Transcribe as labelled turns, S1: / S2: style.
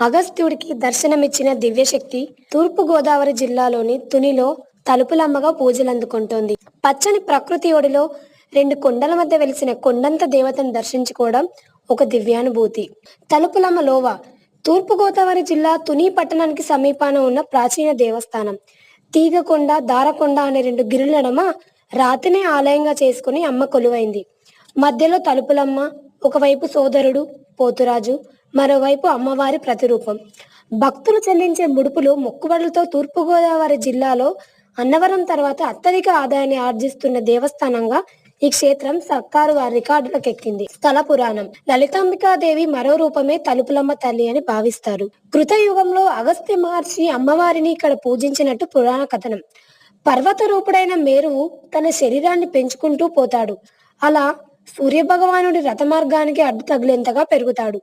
S1: అగస్త్యుడికి దర్శనమిచ్చిన దివ్యశక్తి తూర్పు గోదావరి జిల్లాలోని తునిలో తలుపులమ్మగా పూజలు అందుకుంటోంది పచ్చని ప్రకృతి ఒడిలో రెండు కొండల మధ్య వెలిసిన కొండంత దేవతను దర్శించుకోవడం ఒక దివ్యానుభూతి. తలుపులమ్మ లోవ తూర్పు గోదావరి జిల్లా తుని పట్టణానికి సమీపాన ఉన్న ప్రాచీన దేవస్థానం. తీగకొండ దారకొండ అనే రెండు గిరులడమ రాతినే ఆలయంగా చేసుకుని అమ్మ కొలువైంది. మధ్యలో తలుపులమ్మ ఒకవైపు సోదరుడు పోతురాజు మరోవైపు అమ్మవారి ప్రతిరూపం. భక్తులు చెల్లించే ముడుపులు మొక్కుబడులతో తూర్పుగోదావరి జిల్లాలో అన్నవరం తర్వాత అత్యధిక ఆదాయాన్ని ఆర్జిస్తున్న దేవస్థానంగా ఈ క్షేత్రం సర్కారు వారి రికార్డులకు ఎక్కింది స్థల పురాణం. లలితాంబికాదేవి మరో రూపమే తలుపులమ్మ తల్లి అని భావిస్తారు. కృతయుగంలో అగస్త్య మహర్షి అమ్మవారిని ఇక్కడ పూజించినట్టు పురాణ కథనం. పర్వత రూపుడైన మేరువు తన శరీరాన్ని పెంచుకుంటూ పోతాడు. అలా సూర్యభగవానుడి రథ మార్గానికి అడ్డు తగిలేంతగా పెరుగుతాడు.